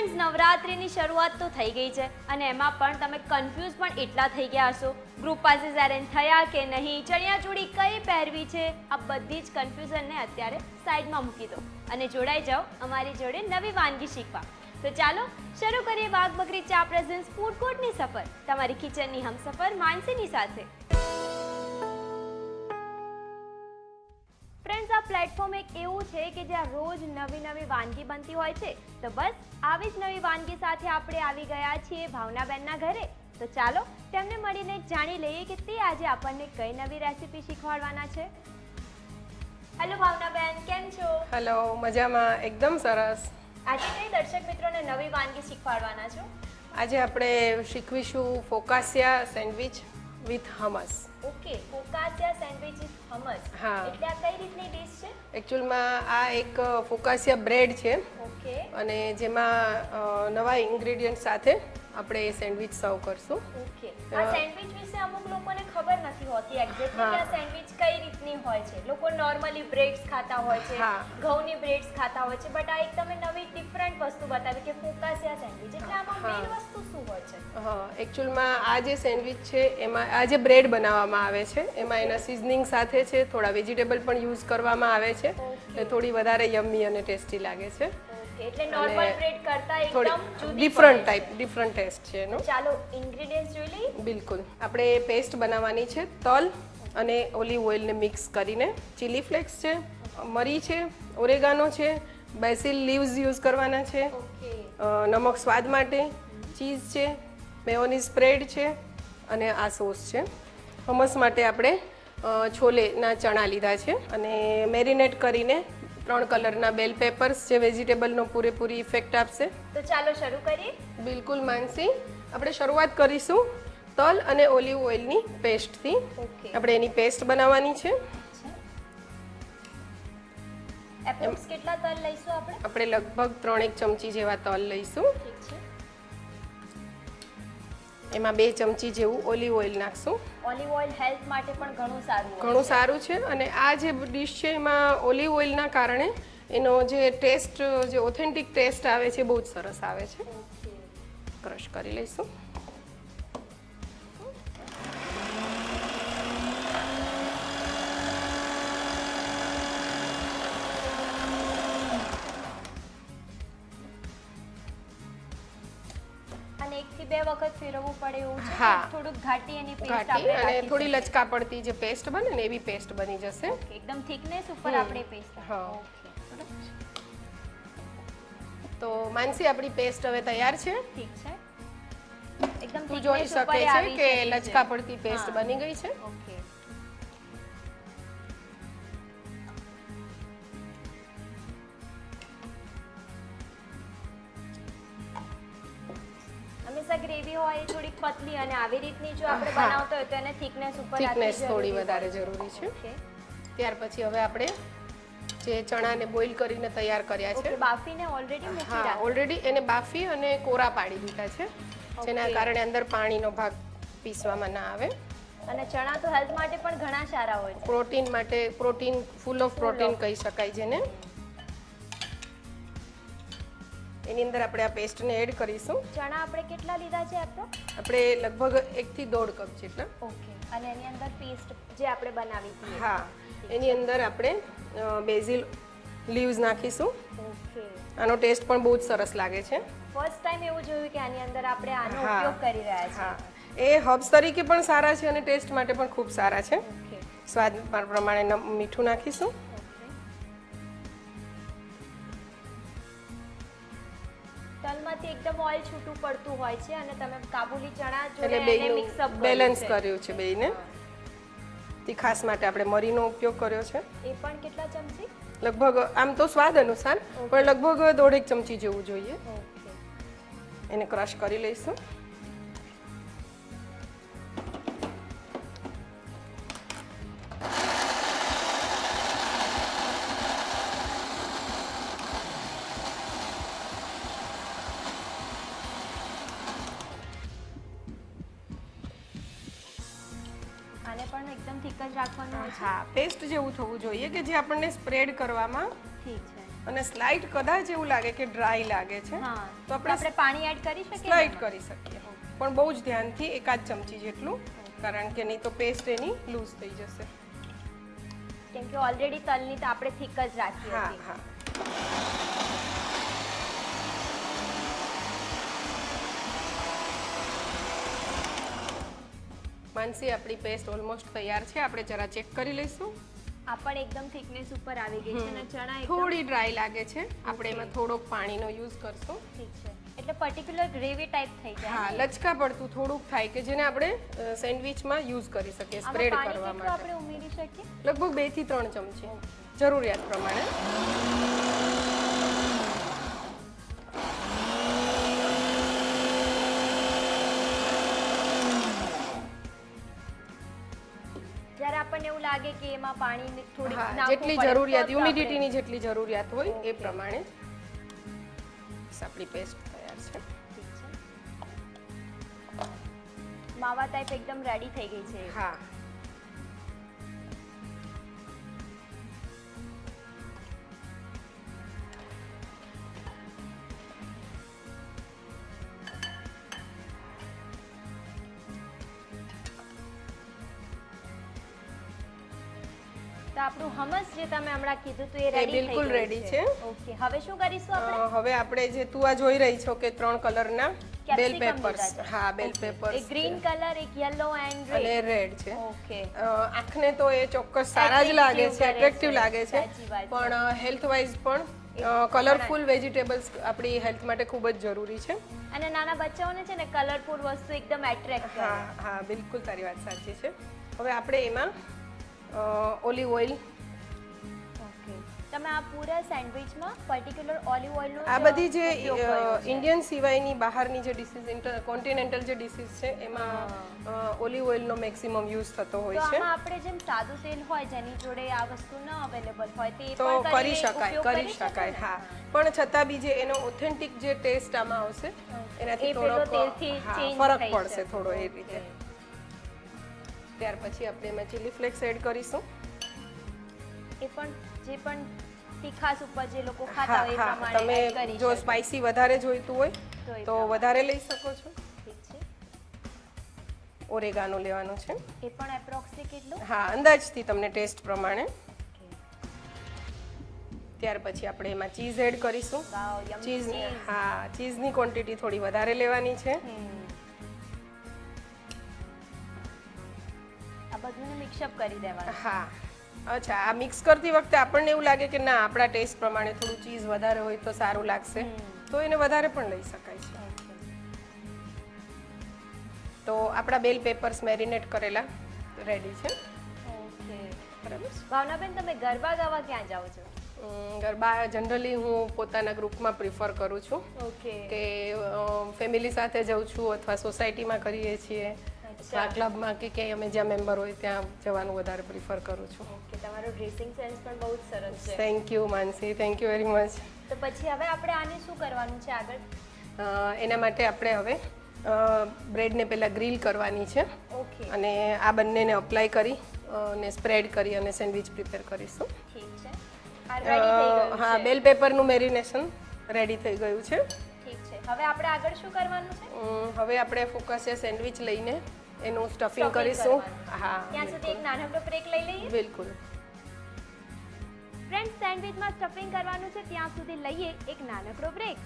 Friends, નવરાત્રિની શરૂઆત તો થઈ ગઈ છે અને એમાં પણ તમે કન્ફ્યુઝ પણ એટલા થઈ ગયા હશો. ગ્રુપ પાસીસ અરેન્જ થયા કે નહીં, ચણિયાચોળી કઈ પહેરવી છે, આ બધી જ કન્ફ્યુઝનને અત્યારે સાઈડમાં મૂકી દો. અને જોડાઈ જાઓ અમારી જોડે નવી વાનગી શીખવા. તો ચાલો, શરૂ કરીએ વાઘ બકરી ચા પ્રેઝન્સ ફૂડ કોર્ટની સફર. તમારી કિચનની હમસફર માનસીની સાથે. ફ્રેન્ડ્સ આ પ્લેટફોર્મ એક એવું છે કે જ્યાં રોજ નવી નવી વાનગી બનતી હોય છે. તો બસ આવી જ નવી વાનગી સાથે આપણે આવી ગયા છીએ ભાવનાબેનના ઘરે. તો ચાલો તેમને મળીને જાણી લઈએ કે તે આજે આપણને કઈ નવી રેસીપી શીખવાડવાના છે. હેલો ભાવનાબેન કેમ છો? હેલો મજામાં. એકદમ સરસ. આજે કઈ દર્શક મિત્રોને નવી વાનગી શીખવાડવાના છો? આજે આપણે શીખવીશું focaccia sandwich with hummus. Okay focaccia sandwich hummus હા. એટલે આ કઈ રીતની ડીશ છે? એકચ્યુઅલમાં આ એક ફોકાસિયા બ્રેડ છે. ઓકે. અને જેમાં નવા ઇન્ગ્રેડિયન્ટ સાથે આપણે એ સેન્ડવિચ સર્વ કરશું. ઓકે. આ સેન્ડવિચ વિશે અમુક ખબર નથી હોતી એક્ઝેક્ટલી કે સેન્ડવિચ કઈ રીતની હોય છે? લોકો નોર્મલી બ્રેડ્સ ખાતા હોય છે. ઘઉંની બ્રેડ્સ ખાતા હોય છે બટ આ એક તમે નવી ડિફરન્ટ વસ્તુ બતાવી કે ફોકાસિયા સેન્ડવિચ એટલે આમાં હા. મેઇન વસ્તુ શું હોય છે? હા એકચ્યુઅલમાં આ જે સેન્ડવિચ છે એમાં આ જે બ્રેડ બનાવવામાં આવે છે એમાં એના સિઝનિંગ સાથે છે થોડા વેજીટેબલ પણ યુઝ કરવામાં આવે છે એટલે થોડી વધારે યમ્મી અને ટેસ્ટી લાગે છે. ઓકે એટલે નોર્મલ બ્રેડ કરતા એકદમ જુદી ડિફરન્ટ ટાઈપ ડિફરન્ટ ટેસ્ટ છે એનો. ચાલો ઇન્ગ્રેડિયન્ટ્સ જોઈ લઈએ. બિલકુલ. આપણે પેસ્ટ બનાવવાની છે તલ અને ઓલિવ ઓઇલને મિક્સ કરીને. ચીલી ફ્લેક્સ છે મરી છે ઓરેગાનો છે બેસિલ લીવ્સ યુઝ કરવાના છે. નમક સ્વાદ માટે. ચીઝ છે મેયોની સ્પ્રેડ છે અને આ સોસ છે. હમસ માટે આપણે છોલેના ચણા લીધા છે અને મેરિનેટ કરીને ત્રણ કલરના બેલ પેપર્સ જે વેજીટેબલનો પૂરેપૂરી ઇફેક્ટ આપશે. તો ચાલો શરૂ કરીએ. બિલકુલ માનસી. આપણે શરૂઆત કરીશું તલ અને ઓલિવ ઓઇલની પેસ્ટથી. આપણે એની પેસ્ટ બનાવવાની છે. એપ્રોક્સ કેટલા તલ લઈશું આપણે? આપણે લગભગ ત્રણેક ચમચી જેવા તલ લઈશું. ઠીક છે. એમાં બે ચમચી જેવું ઓલિવ ઓઇલ નાખશું. ઓલિવ ઓઇલ હેલ્થ માટે પણ ઘણું સારું ઘણું સારું છે અને આ જે ડીશ છે એમાં ઓલિવ ઓઇલના કારણે એનો જે ટેસ્ટ જે ઓથેન્ટિક ટેસ્ટ આવે છે બહુ જ સરસ આવે છે. ક્રશ કરી લઈશું. વખત ફેરવવું પડે એવું છે હા. થોડુંક ઘાટી એની પેસ્ટ આપણે અને થોડી લચકા પડતી જે પેસ્ટ બને ને એવી પેસ્ટ બની જશે. એકદમ થિકનેસ ઉપર આપણે પેસ્ટ હા. તો માનસી આપણી પેસ્ટ હવે તૈયાર છે? ઠીક છે. એકદમ તું જોઈ શકે છે કે લચકા પડતી પેસ્ટ બની ગઈ છે? ઓકે. હંમેશા ગ્રેવી હોય થોડીક પતલી અને આવી રીતની જો આપણે બનાવતો હોય તો એને થિકનેસ ઉપર થિકનેસ થોડી વધારે જરૂરી છે. ત્યાર પછી હવે આપણે જે ચણાને બોઇલ કરીને તૈયાર કર્યા છે. બાફીને ઓલરેડી મૂકી હા ઓલરેડી એને બાફી અને કોરા પાડી દીધા છે જેના કારણે અંદર પાણીનો ભાગ પીસવામાં ના આવે. અને ચણા તો હેલ્થ માટે પણ ઘણા સારા હોય છે. પ્રોટીન માટે પ્રોટીન ફૂલ ઓફ પ્રોટીન કહી શકાય જેને. એની અંદર આપણે આ પેસ્ટને એડ કરીશું. ચણા આપણે કેટલા લીધા છે આપણે આપણે લગભગ એકથી દોઢ કપ જેટલા. ઓકે અને એની અંદર પેસ્ટ જે આપણે બનાવી હતી હા એની અંદર આપણે બેઝિલ લીવ્સ નાખીશું. ઓકે. આનો ટેસ્ટ પણ બહુ જ સરસ લાગે છે. ફર્સ્ટ ટાઈમ એવું જોયું કે આની અંદર આપણે આનો ઉપયોગ કરી રહ્યા છીએ. હા એ હર્બ્સ તરીકે પણ સારા છે અને ટેસ્ટ માટે પણ ખૂબ સારા છે. સ્વાદ પ્રમાણે મીઠું નાખીશું. ઓકે એકદમ ઓઇલ છૂટું પડતું હોય છે અને તમે કાબુલી ચણા જોડે એને મિક્સઅપ અપ બેલેન્સ કર્યું છે. બેયને. તીખાસ માટે આપણે મરીનો ઉપયોગ કર્યો છે. એ પણ કેટલા ચમચી? લગભગ આમ તો સ્વાદ અનુસાર પણ લગભગ દોઢેક ચમચી જેવું જોઈએ. એને ક્રશ કરી લઈશું. એકદમ થીક જ રાખવાનું હોય છે. હા પેસ્ટ જેવું થવું જોઈએ કે જે આપણને સ્પ્રેડ કરવામાં ઠીક છે. અને સ્લાઇટ કદાચ એવું લાગે કે ડ્રાય લાગે છે હા. તો આપણે આપણે પાણી એડ કરી શકીએ સ્લાઇડ કરી શકીએ. પણ બહુ જ ધ્યાનથી એકાદ ચમચી જેટલું કારણ કે નહીં તો પેસ્ટ એની લૂઝ થઈ જશે. કેમ કે ઓલરેડી તલની તો આપણે થીક જ રાખીએ હા હા. માનસી આપણી પેસ્ટ ઓલમોસ્ટ તૈયાર છે. આપણે જરા ચેક કરી લઈશું. આ પણ એકદમ થિકનેસ ઉપર આવી ગઈ છે અને ચણા થોડી ડ્રાય લાગે છે. આપણે એમાં થોડોક પાણીનો યુઝ કરશું. ઠીક છે. એટલે પર્ટિક્યુલર ગ્રેવી ટાઈપ થઈ જાય હા લચકા પડતું થોડુંક થાય કે જેને આપણે સેન્ડવિચમાં યુઝ કરી શકીએ સ્પ્રેડ કરવા માટે. આપણે ઉમેરી શકીએ? લગભગ બેથી ત્રણ ચમચી. જરૂરિયાત પ્રમાણે. જ્યારે આપણને એવું લાગે કે એમાં પાણી થોડી જેટલી જરૂરિયાત હ્યુમિડિટીની જેટલી જરૂરિયાત હોય એ પ્રમાણે આપણી પેસ્ટ તૈયાર છે. માવા ટાઈપ એકદમ રેડી થઈ ગઈ છે. હા. તો આપણું હમસ જે તમે હમણાં કીધું તો એ રેડી બિલકુલ રેડી છે. ઓકે હવે શું કરીશું આપણે? હવે આપણે જે તું આ જોઈ રહી છો કે ત્રણ કલરના બેલ પેપર્સ હા બેલ. પેપર્સ એક ગ્રીન કલર એક યલો એન્ડ અને રેડ રેડ છે ઓકે આંખને તો એ ચોક્કસ સારા જ લાગે છે એટ્રેક્ટિવ લાગે છે. પણ હેલ્થ વાઇઝ પણ કલરફુલ વેજીટેબલ્સ આપણી હેલ્થ માટે ખૂબ જ જરૂરી છે. અને નાના બચ્ચાઓને છે ને કલરફુલ વસ્તુ એકદમ એટ્રેક્ટ હા હા બિલકુલ તારી વાત સાચી છે. હવે આપણે એમાં ઓલિવ ઓઇલ. તમે આ પૂરા સેન્ડવિચમાં પર્ટિક્યુલર ઓલિવ ઓઇલનો આ બધી જે ઇન્ડિયન સિવાયની બહારની જે ડિસીઝ કોન્ટિનેન્ટલ જે ડિશિસ છે એમાં ઓલિવ ઓઇલનો મેક્સિમમ યુઝ થતો હોય છે. આપણે જેમ સાદું તેલ હોય જેની જોડે આ વસ્તુ ન અવેલેબલ હોય તે તો કરી શકાય કરી શકાય હા. પણ છતાં બી જે એનો ઓથેન્ટિક જે ટેસ્ટ આમાં આવશે એનાથી થોડો ફરક પડશે થોડો એ રીતે. ત્યાર પછી આપણે એમાં ચીલી ફ્લેક્સ એડ કરીશું. એ પણ જે પણ તીખાસ ઉપર જે લોકો ખાતા હોય એ પ્રમાણે એડ તમે કરી જો શકે. સ્પાઇસી વધારે જોઈતું હોય તો એ તો પ્રમાણે. વધારે લઈ શકો છો. ઠીક છે. ઓરેગાનો લેવાનો છે. એ પણ એપ્રોક્સી કેટલું? હા અંદાજથી તમને ટેસ્ટ પ્રમાણે. ત્યાર પછી આપણે એમાં ચીઝ એડ કરીશું. વાવ યમ ચીઝ હા ચીઝની ક્વોન્ટિટી થોડી વધારે લેવાની છે. બધુંને મિક્સઅપ કરી દેવાનું. હા. અચ્છા આ મિક્સ કરતી વખતે આપણને એવું લાગે કે ના આપણા ટેસ્ટ પ્રમાણે થોડું ચીઝ વધારે હોય તો સારું લાગશે. તો એને વધારે પણ લઈ શકાય છે. તો આપણા બેલ પેપર્સ મેરિનેટ કરેલા. રેડી છે. ઓકે. બરાબર? ભાવનાબેન તમે ગરબા ગાવા ક્યાં જાઓ છો? ગરબા જનરલી હું પોતાના ગ્રુપમાં પ્રિફર કરું છું. કે ફેમિલી સાથે જઉં છું અથવા સોસાયટીમાં કરીએ છીએ. અથવા ક્લબમાં કે ક્યાંય અમે જ્યાં મેમ્બર હોય ત્યાં જવાનું વધારે પ્રિફર કરું છું. ઓકે તમારો ડ્રેસિંગ સેન્સ પણ બહુ જ સરસ છે. Thank you Mansi. Thank you very much તો પછી હવે આપણે આને શું કરવાનું છે આગળ? એના માટે આપણે હવે બ્રેડને પહેલાં ગ્રીલ કરવાની છે. ઓકે. અને આ બંનેને અપ્લાય કરી અને સ્પ્રેડ કરી અને સેન્ડવિચ પ્રિપેર કરીશું. ઠીક છે. આ હા બેલ પેપરનું મેરિનેશન રેડી થઈ ગયું છે. ઠીક છે. હવે આપણે આગળ શું કરવાનું છે? હવે આપણે ફોકસ છે સેન્ડવિચ લઈને એનું સ્ટફિંગ કરીશું. હા. ત્યાં સુધી એક નાનકડો બ્રેક લઈ લઈએ. બિલકુલ. ફ્રેન્ડ સેન્ડવિચમાં સ્ટફિંગ કરવાનું છે. ત્યાં સુધી લઈએ એક નાનકડો બ્રેક